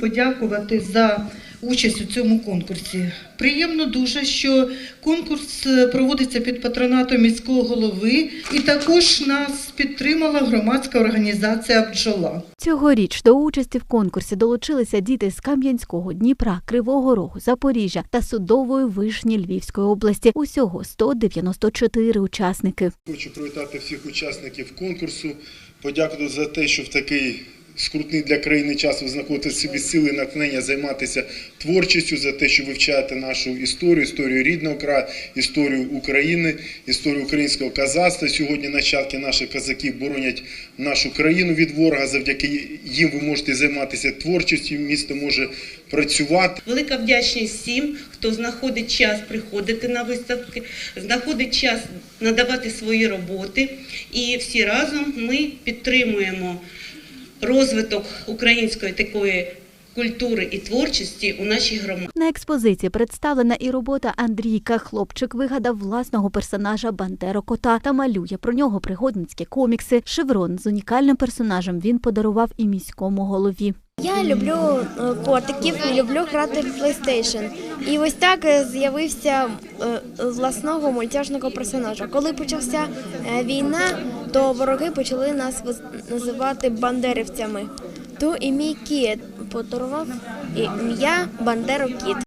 Подякувати за участь у цьому конкурсі. Приємно дуже, що конкурс е, проводиться під патронатом міського голови, і також нас підтримала громадська організація Бджола. Цьогоріч до участі в конкурсі долучилися діти з Кам'янського, Дніпра, Кривого Рогу, Запоріжжя та Судової Вишні Львівської області. Усього 194 учасники. Хочу привітати всіх учасників конкурсу, подякувати за те, що в такий скрутний для країни час ви знаходите собі сили натхнення займатися творчістю, за те, що вивчаєте нашу історію, історію рідного краю, історію України, історію українського казацтва. Сьогодні нащадки наших козаків боронять нашу країну від ворога. Завдяки їм ви можете займатися творчістю. Місто може працювати. Велика вдячність всім, хто знаходить час приходити на виставки, знаходить час надавати свої роботи. І всі разом ми підтримуємо розвиток української такої культури і творчості у нашій громаді. На експозиції представлена і робота Андрійка. Хлопчик вигадав власного персонажа Бандеро Кота та малює про нього пригодницькі комікси. Шеврон з унікальним персонажем він подарував і міському голові. Я люблю е, котиків люблю грати в PlayStation. І ось так е, з'явився е, власного мультяшного персонажа. Коли почався війна, то вороги почали нас називати бандерівцями. То і мій кіт подарував ім'я Бандеро Кіт.